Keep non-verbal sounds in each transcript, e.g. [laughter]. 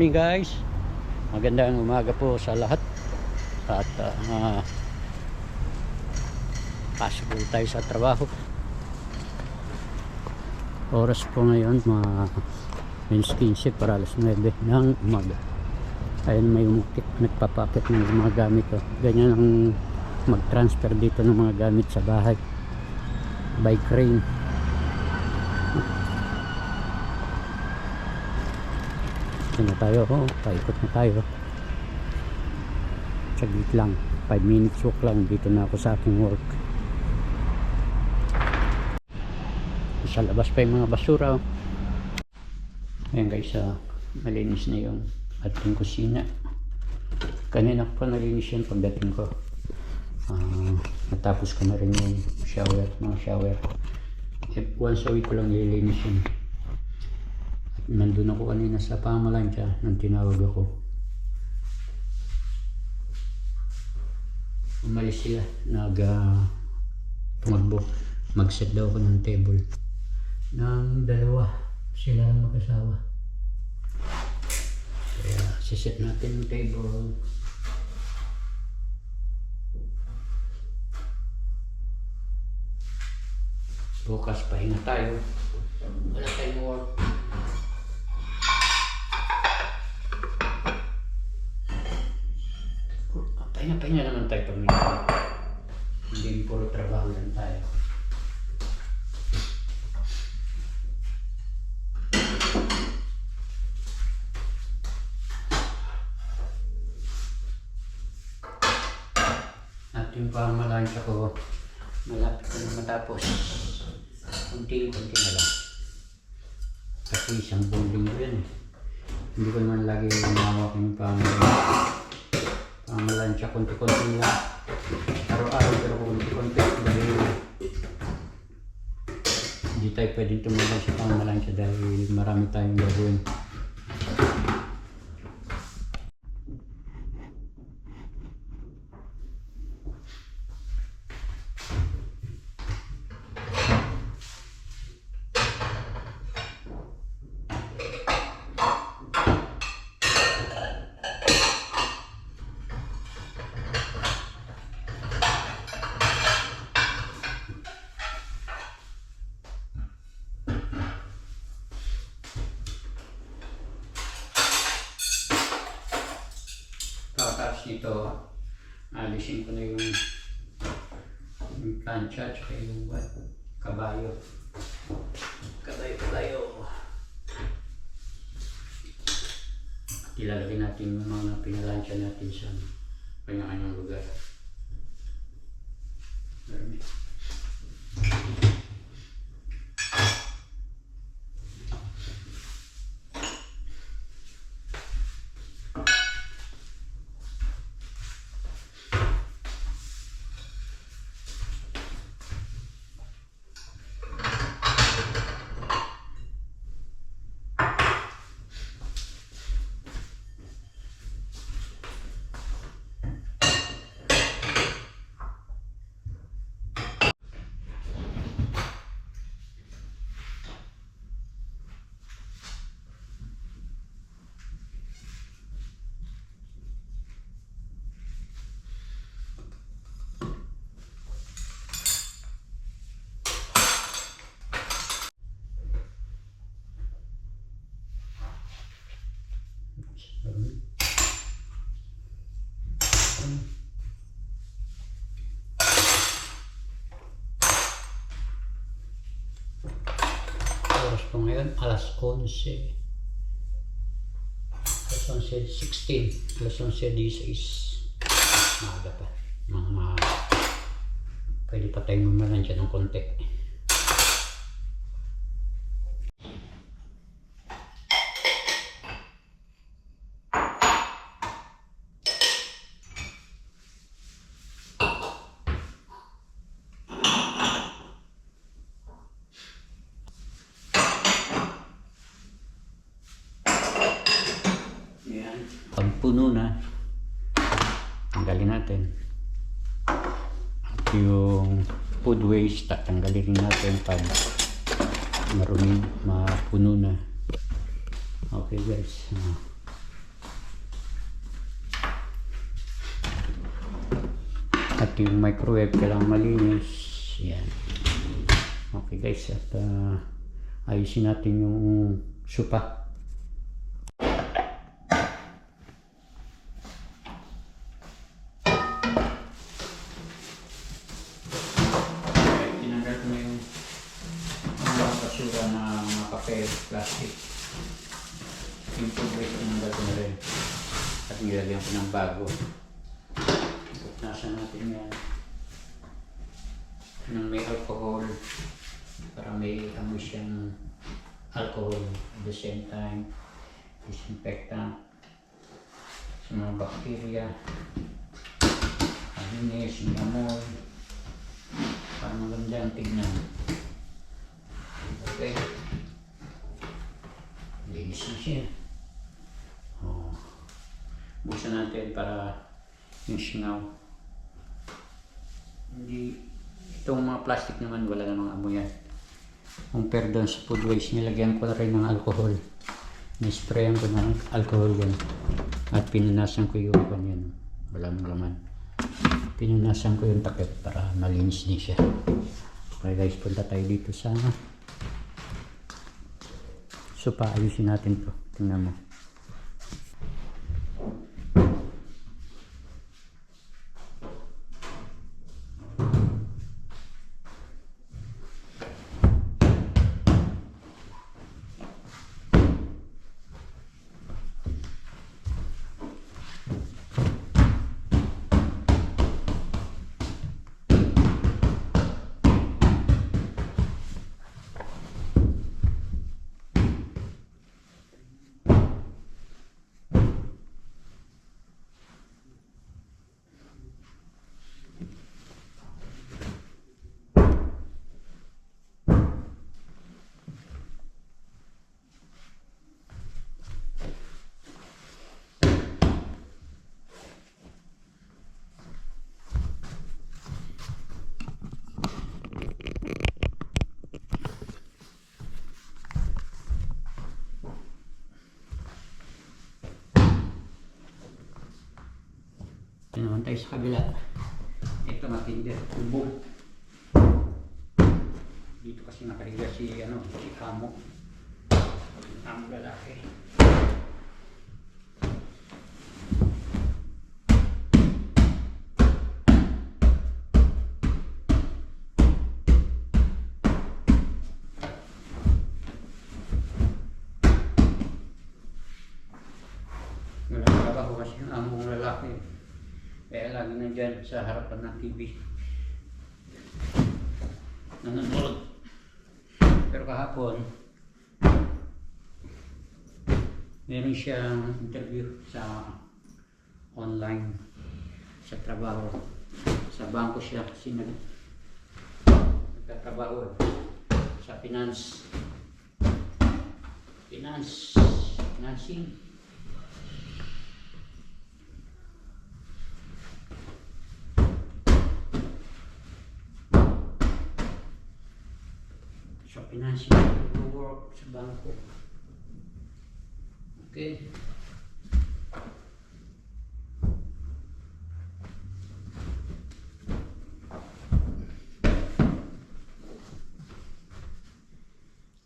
Morning guys. Magandang umaga po sa lahat. At uh, pasok po tayo sa trabaho. Oras po ngayon mga minus 15 para alas 9 ng umaga. Ayun may umukit, nagpapakit ng mga gamit ko. Ganyan ang mag-transfer dito ng mga gamit sa bahay. By crane. Ito na tayo, oh, paikot na tayo. Saglit lang, 5 minutes walk lang, dito na ako sa aking work. Sa labas pa yung mga basura. oh. Ayan guys, ah, malinis na yung ating kusina. Kanina ko pa nalinis yan pagdating ko. Ah, natapos ko na rin yung shower, mga shower. Eh, once a week ko lang nililinis yun. Nandun ako kanina sa pamalansya nang tinawag ako. Umalis sila. Nag uh, tumakbo. Mag-set daw ako ng table. Ng dalawa. Sila mag-asawa. Kaya siset natin yung table. Bukas pahinga tayo. Wala tayong work. Pahinga-pahinga naman tayo pag Hindi puro trabaho lang tayo. At yung pamalansya ko, malapit ko na matapos. Kunti-kunti na lang. Kasi isang buong linggo yan eh. Hindi ko naman lagi umawak yung pamalansya. Pamalansya, kunti-kunti lang. Araw-araw pero kunti-kunti. Dahil hindi tayo pwedeng tumulong sa pamalansya dahil marami tayong gagawin. Nito, alisin ko na yung yung plancha at yung what, kabayo. Kabayo, kabayo. At ilalagay natin yung mga pinalansya natin sa kanya-kanyang lugar. Marami. Marami. Po ngayon, alas 11. Alas 11, 16. Alas 11, 16. Maaga pa. Mga pwede pa tayong mamalansya ng konti. yung food waste tatanggalin natin pag marumi mapuno na. Okay guys. Uh, at yung microwave kailangan malinis. Yan. Okay guys. At uh, ayusin natin yung supa. Nang may alcohol. Para may amoy siyang alcohol at the same time. Disinfectant. Sa mga bacteria. Alinis, yung amoy. Para maganda ang tignan. Okay. Linis na siya. Oh. Buksan natin para yung singaw. Hindi, itong mga plastic naman wala namang amoy yan. Kung perdon sa food waste, nilagyan ko na rin ng alcohol. Nisprayan ko ng alcohol yan. At pinunasan ko yung kanyan. Walang laman. Pinunasan ko yung takip para malinis din siya. Okay guys, punta tayo dito sa So, paayusin natin to. Tingnan mo. Ito naman tayo sa kabila. Ito matindi. Tubo. Dito kasi nakahiga si, ano, si Amo. Amo lalaki. Lagi nandyan sa harapan ng TV. Nanonood. Pero kahapon, meron siyang interview sa online sa trabaho. Sa bangko siya kasi nag nagtatrabaho sa finance. Finance. Financing. Sa financial work sa bangko. Okay.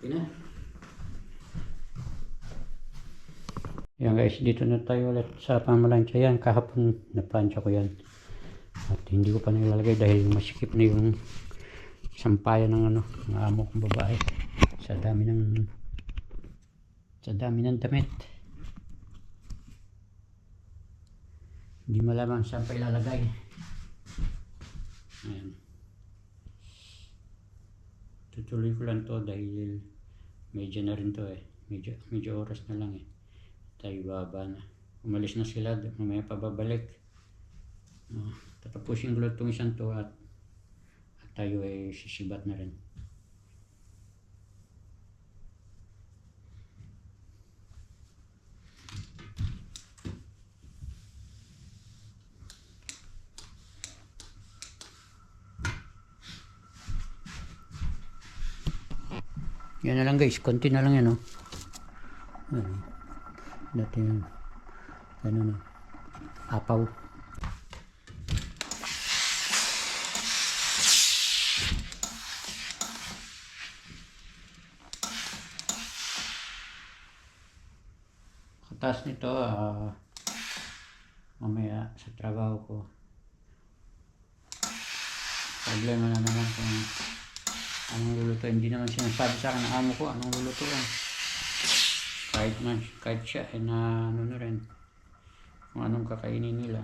Okay na. Yan guys, dito na tayo ulit sa pamalansya yan. Kahapon naplansya ko yan. At hindi ko pa nilalagay dahil masikip na yung sampayan ng ano, ng amo kong babae sa dami ng sa dami ng damit. Hindi malaman saan pa ilalagay. Ayan. Tutuloy ko lang to dahil medyo na rin to eh. Medyo, medyo oras na lang eh. Tayo baba na. Umalis na sila, mamaya pa babalik. Uh, tatapusin ko lang itong isang to at tayo ay sisibat na rin. Yan na lang guys, konti na lang yan oh. Ano, dati yung ano na, apaw. Taas nito, ah, mamaya sa trabaho ko. Problema na naman kung anong lulutuin. Hindi naman sinasabi sa akin ng amo ko anong lulutuin. Kahit man, kahit siya, eh, na ano na rin. Kung anong kakainin nila.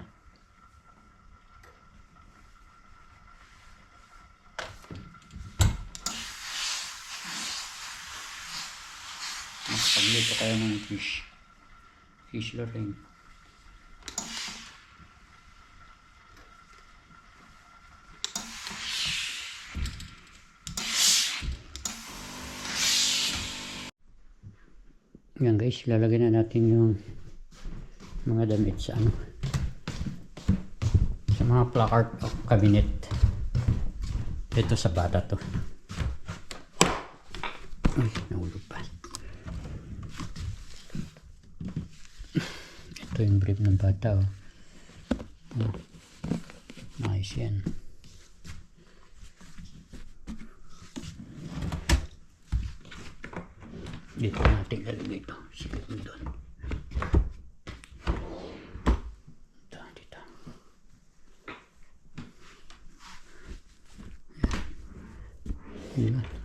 Magpagluto kayo ng fish. Fish Lorraine. Yan guys, lalagyan na natin yung mga damit sa ano sa mga placard o cabinet. Ito sa bata to. Ay, nahulog pa. Ito yung brief ng bata oh. Oh. Nice yan. Dito natin lalagay ito. Sige doon. Dito, dito. Yan. Yan.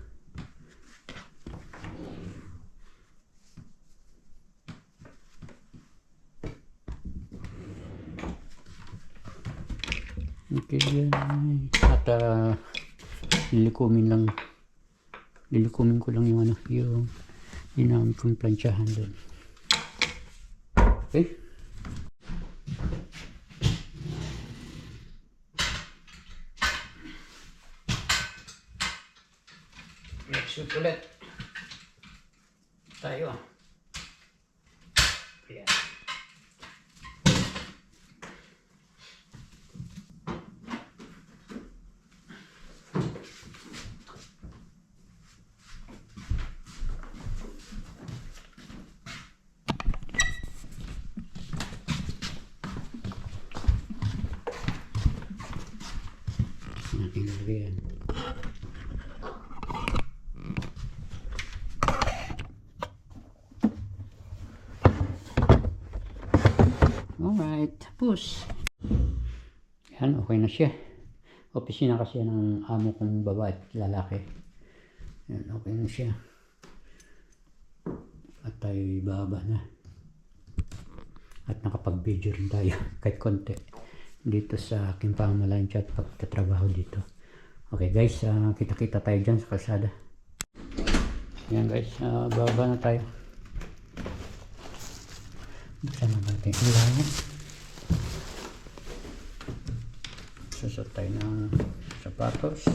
Okay, yan. At uh, lilikumin lang lilikumin ko lang yung ano, yung ginamit kong plansyahan doon. Okay? Next week ulit. Tayo. Ayan. Lagyan. Alright, tapos. Yan, okay na siya. Opisina kasi yan ng amo kong babae at lalaki. Yan, okay na siya. At tayo ibaba na. At nakapag-video rin tayo [laughs] kahit konti dito sa aking pamalansya at pagtatrabaho dito. Okay guys, ah, kita-kita tayo dyan sa kalsada. Yan guys, ah, baba na tayo. Buksan na natin yung ilalim. Susot tayo ng sapatos.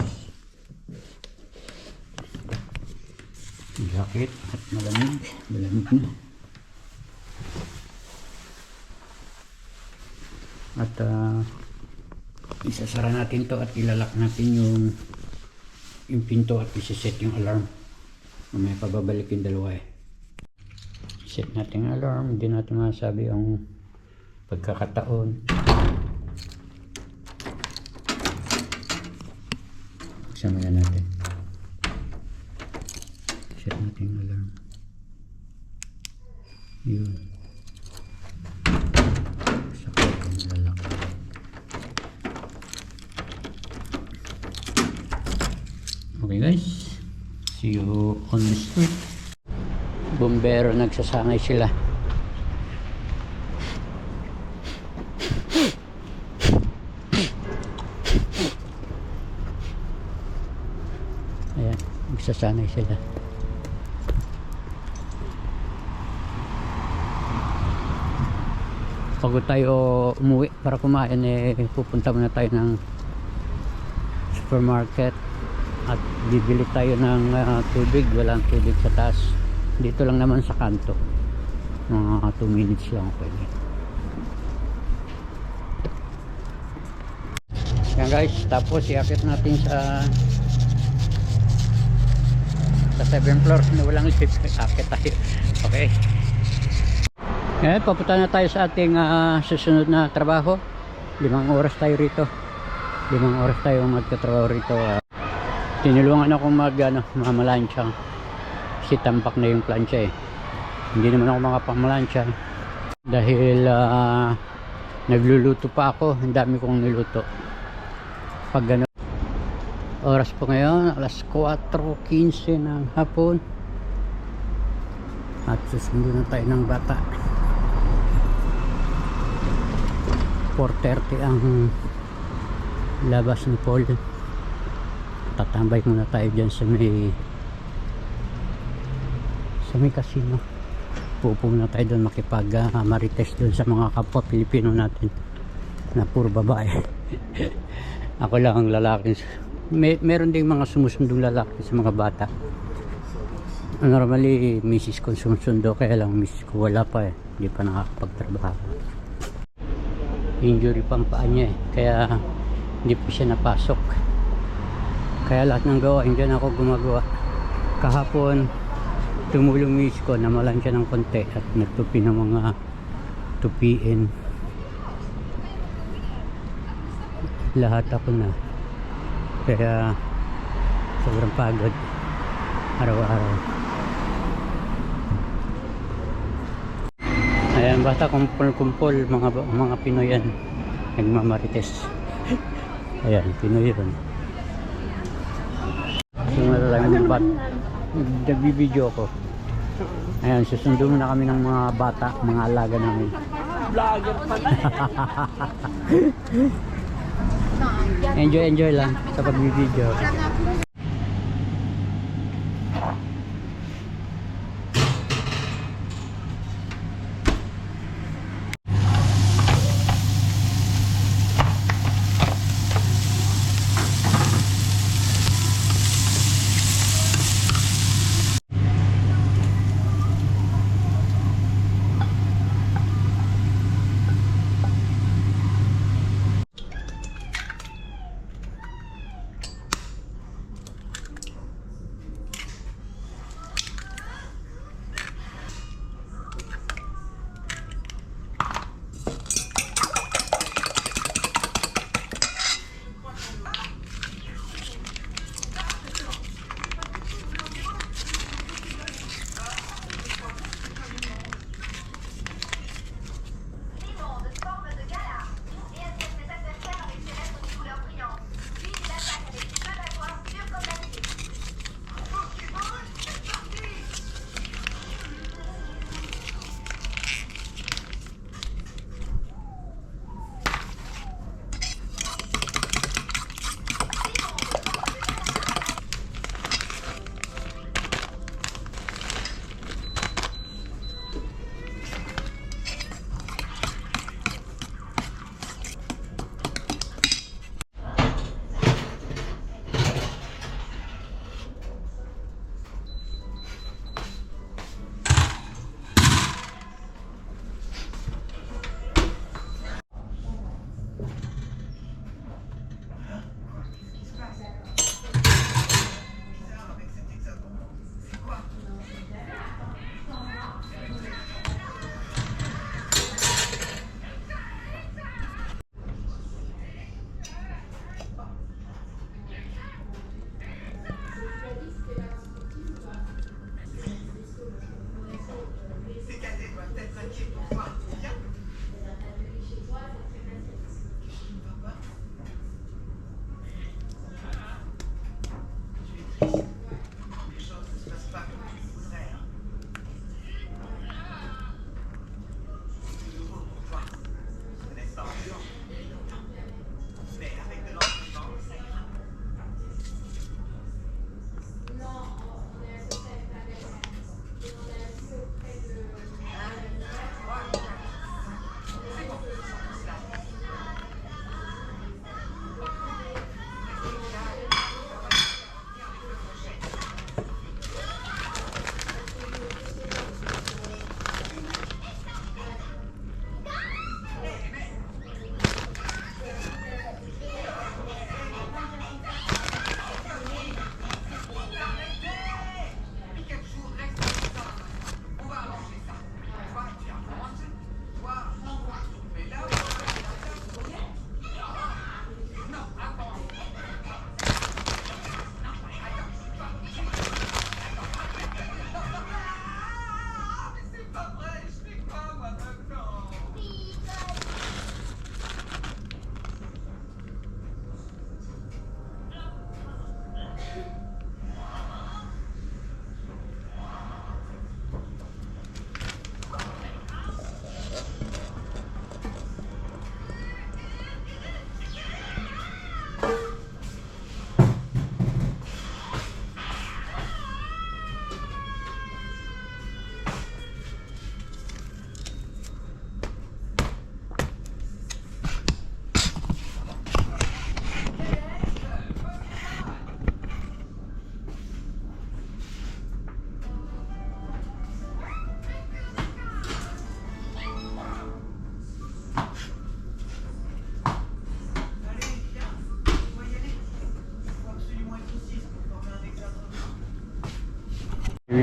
Jacket at malamig. Malamig na. At ah, isasara natin to at ilalak natin yung yung pinto at isiset yung alarm. Mamaya pababalik yung dalawa eh. Set natin yung alarm, hindi natin masabi ang pagkakataon. Buksan muna natin. Set natin yung alarm. Yun. Sa kwartong lalak. Okay guys. See you on the street. Bombero nagsasangay sila. Ayan, nagsasanay sila. Pagod tayo umuwi para kumain eh pupunta muna tayo ng supermarket at bibili tayo ng ah, tubig walang tubig sa taas dito lang naman sa kanto. Mga 2 minutes lang pwede. Yan guys. Tapos iakit natin sa sa 7 floor. Na walang [laughs] lift akit tayo. Okay. Ngayon papunta na tayo sa ating ah, susunod na trabaho. Limang oras tayo rito. Limang oras tayo magtatrabaho rito ah. tinulungan ako mag ano, mamalansya kasi tampak na yung plancha eh hindi naman ako makapamalansya Dahil ah, nagluluto pa ako, ang dami kong niluto. Pag gano Oras po ngayon, alas 4.15 ng hapon. At susundo na tayo ng bata. 4.30 ang labas ni Paul. Tatambay muna tayo dyan sa may sa may casino. Pupo muna tayo doon makipag ah, marites doon sa mga kapwa Pilipino natin na puro babae. [laughs] Ako lang ang lalaki. May, meron ding mga sumusundong lalaki sa mga bata. Normally, misis ko sumusundo kaya lang misis ko wala pa eh. Hindi pa nakakapagtrabaho. Injury pa ang niya eh. Kaya hindi po siya napasok. Kaya lahat ng gawain dyan ako gumagawa. Kahapon, tumulong misis ko, namalan siya ng konti at nagtupi ng mga tupiin. Lahat ako na. Kaya sobrang pagod araw-araw. Ayan, basta kumpul-kumpul mga mga Pinoy yan. Nagmamarites. Ayan, Pinoy yun. So, lang yung bat. Nagbibideo ko. Ayan, susundo muna kami ng mga bata, mga alaga namin. Vlogger pa [laughs] Enjoy, enjoy lang sa pagbibideo.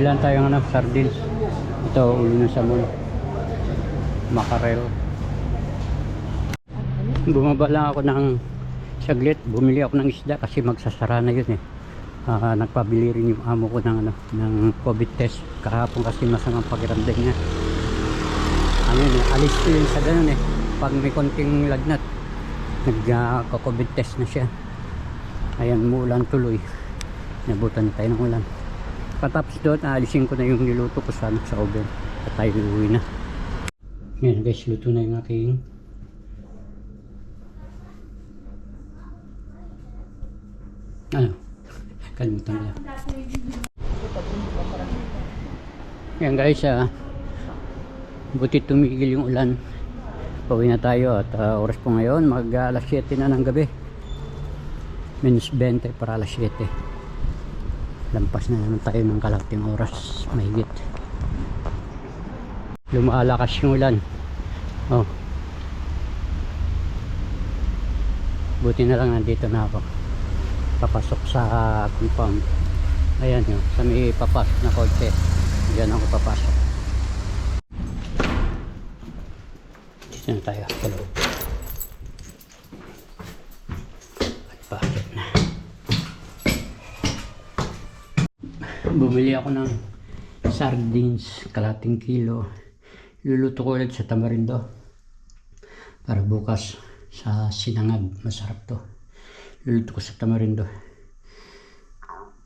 Bilan tayo ng sardines. Ito, uli ng samon. Makarel. Bumaba lang ako ng saglit. Bumili ako ng isda kasi magsasara na yun eh. Ah, nagpabili rin yung amo ko ng, ano, ng COVID test. Kahapon kasi masamang pakiramdam niya. Ano yun eh, alis ko yun sa ganun eh. Pag may konting lagnat, nagka-COVID test na siya. Ayan, muulan tuloy. Nabutan na tayo ng ulan. Patapos doon, aalisin ko na yung niluto ko sa, sa oven. At tayo uuwi na. Yan guys, luto na yung aking ano? Kalimutan ko lang. Yan guys, ah. Buti tumigil yung ulan. Pauwi na tayo at ah, oras po ngayon, mag ah, alas 7 na ng gabi. Minus 20 para alas 7 lampas na naman tayo ng kalating oras mahigit. Lumalakas yung ulan. Oh. Buti na lang nandito na ako. Papasok sa compound. Ayan yun. Sa may papasok na kotse dyan ako papasok. Dito na tayo. Sa at pasok na bumili ako ng sardines kalating kilo. Luluto ko ulit sa tamarindo para bukas sa sinangag. Masarap to. Luluto ko sa tamarindo.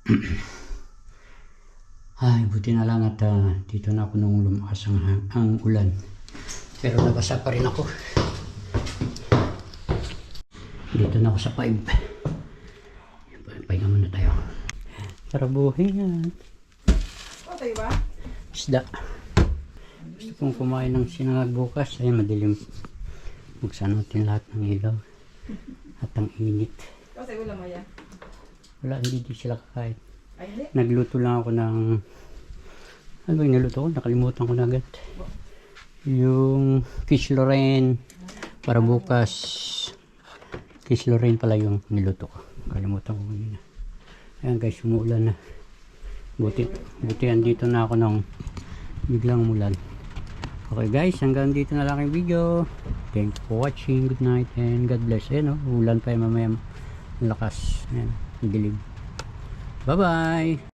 [clears throat] Ay buti na lang at ah, dito na ako nung lumakas ang, ang ulan. Pero nabasa pa rin ako. Dito na ako sa 5 pahinga muna tayo Tara buhay yan. Okay ba? Isda. Gusto kong kumain ng sinangag bukas. Ay madilim. Buksan natin lahat ng ilaw. At ang init. Kasi wala maya. Wala, hindi di sila kakain. Ay, hindi. Nagluto lang ako ng... Ano ba yung niluto ko? Nakalimutan ko na agad. Yung fish Lorraine. Para bukas. Fish Lorraine pala yung niluto ko. Kalimutan ko kanina. Ayan guys, umuulan na. Buti, buti andito na ako nung biglang umulan. Okay guys, hanggang dito na lang yung video. Thanks for watching. Good night and God bless. Ayan o, ulan pa yung mamaya. Malakas. Ayan, dilim. Bye-bye!